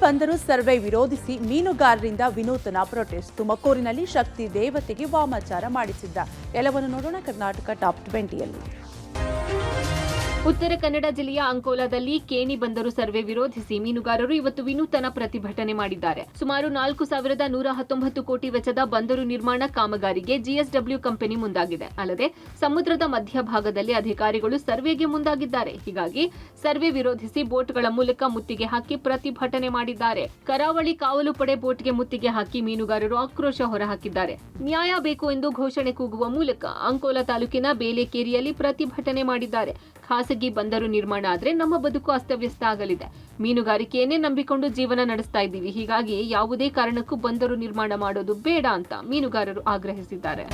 ಬಂದರು ಸರ್ವೆ ವಿರೋಧಿಸಿ ಮೀನುಗಾರರಿಂದ ವಿನೂತನ ಪ್ರೊಟೆಸ್ಟ್. ತುಮಕೂರಿನಲ್ಲಿ ಶಕ್ತಿ ದೇವತೆಗೆ ವಾಮಾಚಾರ ಮಾಡಿಸಿದ್ದ. ಎಲ್ಲವನ್ನು ನೋಡೋಣ. ಕರ್ನಾಟಕ ಟಾಪ್ ಟ್ವೆಂಟಿಯಲ್ಲಿ. ಉತ್ತರ ಕನ್ನಡ ಜಿಲ್ಲೆಯ ಅಂಕೋಲಾದಲ್ಲಿ ಕೇಣಿ ಬಂದರು ಸರ್ವೆ ವಿರೋಧಿಸಿ ಮೀನುಗಾರರು ಇವತ್ತು ವಿನೂತನ ಪ್ರತಿಭಟನೆ ಮಾಡಿದ್ದಾರೆ. ಸುಮಾರು ನಾಲ್ಕು ಸಾವಿರದ ನೂರ ಹತ್ತೊಂಬತ್ತು ಕೋಟಿ ವೆಚ್ಚದ ಬಂದರು ನಿರ್ಮಾಣ ಕಾಮಗಾರಿಗೆ ಜಿಎಸ್ಡಬ್ಲ್ಯೂ ಕಂಪನಿ ಮುಂದಾಗಿದೆ. ಅಲ್ಲದೆ ಸಮುದ್ರದ ಮಧ್ಯಭಾಗದಲ್ಲಿ ಅಧಿಕಾರಿಗಳು ಸರ್ವೆಗೆ ಮುಂದಾಗಿದ್ದಾರೆ. ಹೀಗಾಗಿ ಸರ್ವೆ ವಿರೋಧಿಸಿ ಬೋಟ್ಗಳ ಮೂಲಕ ಮುತ್ತಿಗೆ ಹಾಕಿ ಪ್ರತಿಭಟನೆ ಮಾಡಿದ್ದಾರೆ. ಕರಾವಳಿ ಕಾವಲು ಪಡೆ ಬೋಟ್ಗೆ ಮುತ್ತಿಗೆ ಹಾಕಿ ಮೀನುಗಾರರು ಆಕ್ರೋಶ ಹೊರಹಾಕಿದ್ದಾರೆ. ನ್ಯಾಯ ಬೇಕು ಎಂದು ಘೋಷಣೆ ಕೂಗುವ ಮೂಲಕ ಅಂಕೋಲಾ ತಾಲೂಕಿನ ಬೇಲೆಕೇರಿಯಲ್ಲಿ ಪ್ರತಿಭಟನೆ ಮಾಡಿದ್ದಾರೆ. ಖಾಸಗಿ ಬಂದರು ನಿರ್ಮಾಣ ಆದರೆ ನಮ್ಮ ಬದುಕು ಅಸ್ತವ್ಯಸ್ತ ಆಗಲಿದೆ. ಮೀನುಗಾರಿಕೆಯನ್ನೇ ನಂಬಿಕೊಂಡು ಜೀವನ ನಡೆಸ್ತಾ ಇದ್ದೀವಿ. ಹೀಗಾಗಿ ಯಾವುದೇ ಕಾರಣಕ್ಕೂ ಬಂದರು ನಿರ್ಮಾಣ ಮಾಡೋದು ಬೇಡ ಅಂತ ಮೀನುಗಾರರು ಆಗ್ರಹಿಸಿದ್ದಾರೆ.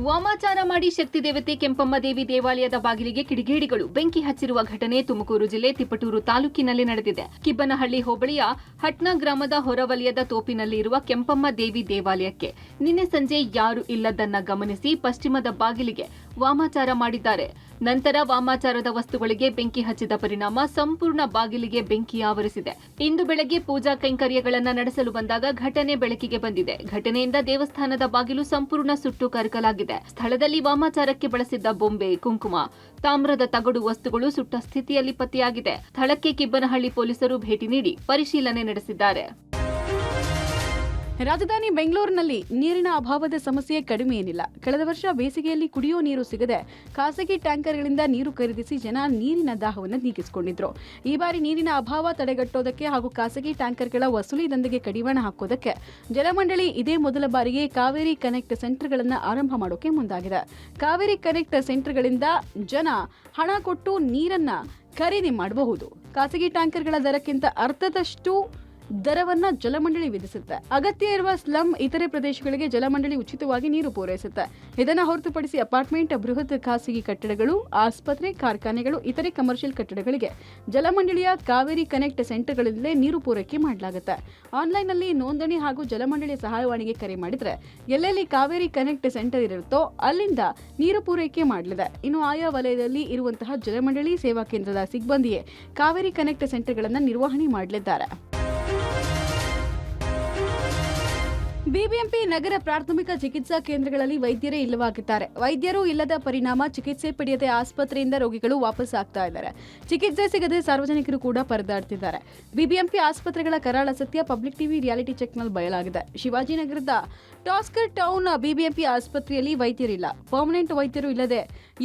ವಾಮಾಚಾರ ಮಾಡಿ ಶಕ್ತಿ ದೇವತೆ ಕೆಂಪಮ್ಮ ದೇವಿ ದೇವಾಲಯದ ಬಾಗಿಲಿಗೆ ಕಿಡಿಗೇಡಿಗಳು. ಬೆಂಕಿ ಹಚ್ಚಿರುವ ಘಟನೆ ತುಮಕೂರು ಜಿಲ್ಲೆ ತಿಪಟೂರು ತಾಲೂಕಿನಲ್ಲಿ ನಡೆದಿದೆ. ಕಿಬ್ಬನಹಳ್ಳಿ ಹೋಬಳಿಯ ಹಟ್ನ ಗ್ರಾಮದ ಹೊರವಲಯದ ತೋಪಿನಲ್ಲಿ ಇರುವ ಕೆಂಪಮ್ಮ ದೇವಿ ದೇವಾಲಯಕ್ಕೆ ನಿನ್ನೆ ಸಂಜೆ ಯಾರು ಇಲ್ಲದನ್ನ ಗಮನಿಸಿ ಪಶ್ಚಿಮದ ಬಾಗಿಲಿಗೆ ವಾಮಾಚಾರ ಮಾಡಿದ್ದಾರೆ. ನಂತರ ವಾಮಾಚಾರದ ವಸ್ತುಗಳಿಗೆ ಬೆಂಕಿ ಹಚ್ಚಿದ ಪರಿಣಾಮ ಸಂಪೂರ್ಣ ಬಾಗಿಲಿಗೆ ಬೆಂಕಿ ಆವರಿಸಿದೆ. ಇಂದು ಬೆಳಗ್ಗೆ ಪೂಜಾ ಕೈಂಕರ್ಯಗಳನ್ನು ನಡೆಸಲು ಬಂದಾಗ ಘಟನೆ ಬೆಳಕಿಗೆ ಬಂದಿದೆ. ಘಟನೆಯಿಂದ ದೇವಸ್ಥಾನದ ಬಾಗಿಲು ಸಂಪೂರ್ಣ ಸುಟ್ಟು ಕರಕಲಾಗಿದೆ. ಸ್ಥಳದಲ್ಲಿ ವಾಮಾಚಾರಕ್ಕೆ ಬಳಸಿದ್ದ ಬೊಂಬೆ, ಕುಂಕುಮ, ತಾಮ್ರದ ತಗಡು ವಸ್ತುಗಳು ಸುಟ್ಟ ಸ್ಥಿತಿಯಲ್ಲಿ ಪತ್ತೆಯಾಗಿದೆ. ಸ್ಥಳಕ್ಕೆ ಕಿಬ್ಬನಹಳ್ಳಿ ಪೊಲೀಸರು ಭೇಟಿ ನೀಡಿ ಪರಿಶೀಲನೆ ನಡೆಸಿದ್ದಾರೆ. ರಾಜಧಾನಿ ಬೆಂಗಳೂರಿನಲ್ಲಿ ನೀರಿನ ಅಭಾವದ ಸಮಸ್ಯೆ ಕಡಿಮೆ ಏನಿಲ್ಲ. ಕಳೆದ ವರ್ಷ ಬೇಸಿಗೆಯಲ್ಲಿ ಕುಡಿಯೋ ನೀರು ಸಿಗದೆ ಖಾಸಗಿ ಟ್ಯಾಂಕರ್ಗಳಿಂದ ನೀರು ಖರೀದಿಸಿ ಜನ ನೀರಿನ ದಾಹವನ್ನು ನೀಗಿಸಿಕೊಂಡಿದ್ರು. ಈ ಬಾರಿ ನೀರಿನ ಅಭಾವ ತಡೆಗಟ್ಟೋದಕ್ಕೆ ಹಾಗೂ ಖಾಸಗಿ ಟ್ಯಾಂಕರ್ಗಳ ವಸೂಲಿ ದಂಧೆಗೆ ಕಡಿವಾಣ ಹಾಕೋದಕ್ಕೆ ಜಲಮಂಡಳಿ ಇದೇ ಮೊದಲ ಬಾರಿಗೆ ಕಾವೇರಿ ಕನೆಕ್ಟ್ ಸೆಂಟರ್ಗಳನ್ನು ಆರಂಭ ಮಾಡೋಕೆ ಮುಂದಾಗಿದೆ. ಕಾವೇರಿ ಕನೆಕ್ಟ್ ಸೆಂಟರ್ಗಳಿಂದ ಜನ ಹಣ ಕೊಟ್ಟು ನೀರನ್ನ ಖರೀದಿ ಮಾಡಬಹುದು. ಖಾಸಗಿ ಟ್ಯಾಂಕರ್ಗಳ ದರಕ್ಕಿಂತ ಅರ್ಧದಷ್ಟು ದರವನ್ನ ಜಲಮಂಡಳಿ ವಿಧಿಸುತ್ತೆ. ಅಗತ್ಯ ಇರುವ ಸ್ಲಂ ಇತರೆ ಪ್ರದೇಶಗಳಿಗೆ ಜಲಮಂಡಳಿ ಉಚಿತವಾಗಿ ನೀರು ಪೂರೈಸುತ್ತೆ. ಇದನ್ನ ಹೊರತುಪಡಿಸಿ ಅಪಾರ್ಟ್ಮೆಂಟ್, ಬೃಹತ್ ಖಾಸಗಿ ಕಟ್ಟಡಗಳು, ಆಸ್ಪತ್ರೆ, ಕಾರ್ಖಾನೆಗಳು, ಇತರೆ ಕಮರ್ಷಿಯಲ್ ಕಟ್ಟಡಗಳಿಗೆ ಜಲಮಂಡಳಿಯ ಕಾವೇರಿ ಕನೆಕ್ಟ್ ಸೆಂಟರ್ಗಳಲ್ಲೇ ನೀರು ಪೂರೈಕೆ ಮಾಡಲಾಗುತ್ತೆ. ಆನ್ಲೈನ್ನಲ್ಲಿ ನೋಂದಣಿ ಹಾಗೂ ಜಲಮಂಡಳಿಯ ಸಹಾಯವಾಣಿಗೆ ಕರೆ ಮಾಡಿದರೆ ಎಲ್ಲೆಲ್ಲಿ ಕಾವೇರಿ ಕನೆಕ್ಟ್ ಸೆಂಟರ್ ಇರುತ್ತೋ ಅಲ್ಲಿಂದ ನೀರು ಪೂರೈಕೆ ಮಾಡಲಿದೆ. ಇನ್ನು ಆಯಾ ವಲಯದಲ್ಲಿ ಇರುವಂತಹ ಜಲಮಂಡಳಿ ಸೇವಾ ಕೇಂದ್ರದ ಸಿಬ್ಬಂದಿಯೇ ಕಾವೇರಿ ಕನೆಕ್ಟ್ ಸೆಂಟರ್ಗಳನ್ನು ನಿರ್ವಹಣೆ ಮಾಡಲಿದ್ದಾರೆ. ಬಿಬಿಎಂಪಿ ನಗರ ಪ್ರಾಥಮಿಕ ಚಿಕಿತ್ಸಾ ಕೇಂದ್ರಗಳಲ್ಲಿ ವೈದ್ಯರೇ ಇಲ್ಲವಾಗಿದ್ದಾರೆ. ವೈದ್ಯರು ಇಲ್ಲದ ಪರಿಣಾಮ ಚಿಕಿತ್ಸೆ ಪಡೆಯದೆ ಆಸ್ಪತ್ರೆಯಿಂದ ರೋಗಿಗಳು ವಾಪಸ್ ಆಗ್ತಾ ಇದ್ದಾರೆ. ಚಿಕಿತ್ಸೆ ಸಿಗದೆ ಸಾರ್ವಜನಿಕರು ಕೂಡ ಪರದಾಡ್ತಿದ್ದಾರೆ. ಬಿಬಿಎಂಪಿ ಆಸ್ಪತ್ರೆಗಳ ಕರಾಳ ಸತ್ಯ ಪಬ್ಲಿಕ್ ಟಿವಿ ರಿಯಾಲಿಟಿ ಚೆಕ್ನಲ್ಲಿ ಬಯಲಾಗಿದೆ. ಶಿವಾಜಿನಗರದ ಟಾಸ್ಕರ್ ಟೌನ್ ಬಿಬಿಎಂಪಿ ಆಸ್ಪತ್ರೆಯಲ್ಲಿ ವೈದ್ಯರಿಲ್ಲ. ಪರ್ಮನೆಂಟ್ ವೈದ್ಯರು ಇಲ್ಲದೆ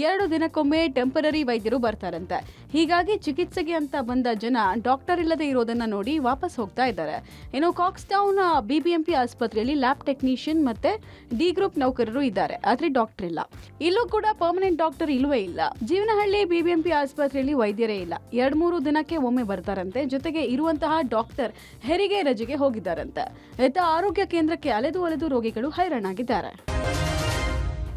ಎರಡು ದಿನಕ್ಕೊಮ್ಮೆ ಟೆಂಪರರಿ ವೈದ್ಯರು ಬರ್ತಾರಂತೆ. ಹೀಗಾಗಿ ಚಿಕಿತ್ಸೆಗೆ ಅಂತ ಬಂದ ಜನ ಡಾಕ್ಟರ್ ಇಲ್ಲದೆ ಇರೋದನ್ನ ನೋಡಿ ವಾಪಸ್ ಹೋಗ್ತಾ ಇದ್ದಾರೆ. ಇನ್ನು ಕಾಕ್ಸ್ ಟೌನ್ ಬಿಬಿಎಂಪಿ ಆಸ್ಪತ್ರೆಯಲ್ಲಿ ಲ್ಯಾಬ್ ಟೆಕ್ನಿಷಿಯನ್ ಮತ್ತೆ ಡಿ ಗ್ರೂಪ್ ನೌಕರರು ಇದ್ದಾರೆ, ಆದ್ರೆ ಡಾಕ್ಟರ್ ಇಲ್ಲ. ಇಲ್ಲೂ ಕೂಡ ಪರ್ಮನೆಂಟ್ ಡಾಕ್ಟರ್ ಇಲ್ಲವೇ ಇಲ್ಲ. ಜೀವನಹಳ್ಳಿ ಬಿಬಿಎಂಪಿ ಆಸ್ಪತ್ರೆಯಲ್ಲಿ ವೈದ್ಯರೇ ಇಲ್ಲ. ಎರಡ್ ಮೂರು ದಿನಕ್ಕೆ ಒಮ್ಮೆ ಬರ್ತಾರಂತೆ, ಜೊತೆಗೆ ಇರುವಂತಹ ಡಾಕ್ಟರ್ ಹೆರಿಗೆ ರಜೆಗೆ ಹೋಗಿದ್ದಾರಂತೆ. ಇತ್ತ ಆರೋಗ್ಯ ಕೇಂದ್ರಕ್ಕೆ ಅಲೆದು ಅಲೆದು ರೋಗಿಗಳು ಹೈರಾಣಾಗಿದ್ದಾರೆ.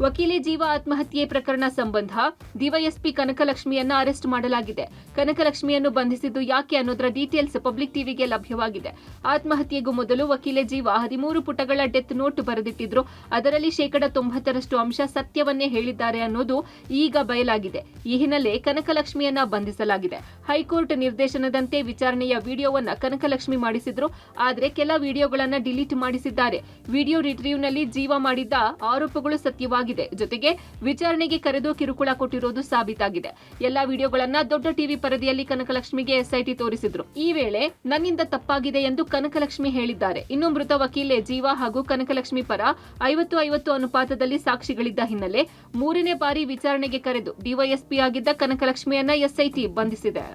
ವಕೀಲೆ ಜೀವ ಆತ್ಮಹತ್ಯೆ ಪ್ರಕರಣ ಸಂಬಂಧ ಡಿವೈಎಸ್ಪಿ ಕನಕಲಕ್ಷ್ಮಿಯನ್ನ ಅರೆಸ್ಟ್ ಮಾಡಲಾಗಿದೆ. ಕನಕಲಕ್ಷ್ಮಿಯನ್ನು ಬಂಧಿಸಿದ್ದು ಯಾಕೆ ಅನ್ನೋದರ ಡೀಟೇಲ್ಸ್ ಪಬ್ಲಿಕ್ ಟಿವಿಗೆ ಲಭ್ಯವಾಗಿದೆ. ಆತ್ಮಹತ್ಯೆಗೂ ಮೊದಲು ವಕೀಲೆ ಜೀವ ಹದಿಮೂರು ಪುಟಗಳ ಡೆತ್ ನೋಟ್ ಬರೆದಿಟ್ಟಿದ್ರು. ಅದರಲ್ಲಿ ಶೇಕಡ ತೊಂಬತ್ತರಷ್ಟು ಅಂಶ ಸತ್ಯವನ್ನೇ ಹೇಳಿದ್ದಾರೆ ಅನ್ನೋದು ಈಗ ಬಯಲಾಗಿದೆ. ಈ ಹಿನ್ನೆಲೆ ಕನಕಲಕ್ಷ್ಮಿಯನ್ನ ಬಂಧಿಸಲಾಗಿದೆ. ಹೈಕೋರ್ಟ್ ನಿರ್ದೇಶನದಂತೆ ವಿಚಾರಣೆಯ ವಿಡಿಯೋವನ್ನ ಕನಕಲಕ್ಷ್ಮಿ ಮಾಡಿಸಿದ್ರು. ಆದರೆ ಕೆಲ ವಿಡಿಯೋಗಳನ್ನ ಡಿಲೀಟ್ ಮಾಡಿಸಿದ್ದಾರೆ. ವಿಡಿಯೋ ರಿಟ್ರೀವ್ನಲ್ಲಿ ಜೀವ ಮಾಡಿದ್ದ ಆರೋಪಗಳು ಸತ್ಯವಾಗಿದೆ ಜೊತೆಗೆ ವಿಚಾರಣೆಗೆ ಕರೆದು ಕಿರುಕುಳ ಕೊಟ್ಟಿರೋದು ಸಾಬೀತಾಗಿದೆ. ಎಲ್ಲಾ ವಿಡಿಯೋಗಳನ್ನ ದೊಡ್ಡ ಟಿವಿ ಪರದೆಯಲ್ಲಿ ಕನಕಲಕ್ಷ್ಮಿಗೆ ಎಸ್ಐಟಿ ತೋರಿಸಿದ್ರು. ಈ ವೇಳೆ ನನ್ನಿಂದ ತಪ್ಪಾಗಿದೆ ಎಂದು ಕನಕಲಕ್ಷ್ಮಿ ಹೇಳಿದ್ದಾರೆ. ಇನ್ನು ಮೃತ ವಕೀಲೆ ಜೀವ ಹಾಗೂ ಕನಕಲಕ್ಷ್ಮಿ ಪರ ಐವತ್ತು ಐವತ್ತು ಅನುಪಾತದಲ್ಲಿ ಸಾಕ್ಷಿಗಳಿದ್ದ ಹಿನ್ನೆಲೆ ಮೂರನೇ ಬಾರಿ ವಿಚಾರಣೆಗೆ ಕರೆದು ಡಿವೈಎಸ್ಪಿ ಆಗಿದ್ದ ಕನಕಲಕ್ಷ್ಮಿಯನ್ನ ಎಸ್ಐಟಿ ಬಂಧಿಸಿದೆ.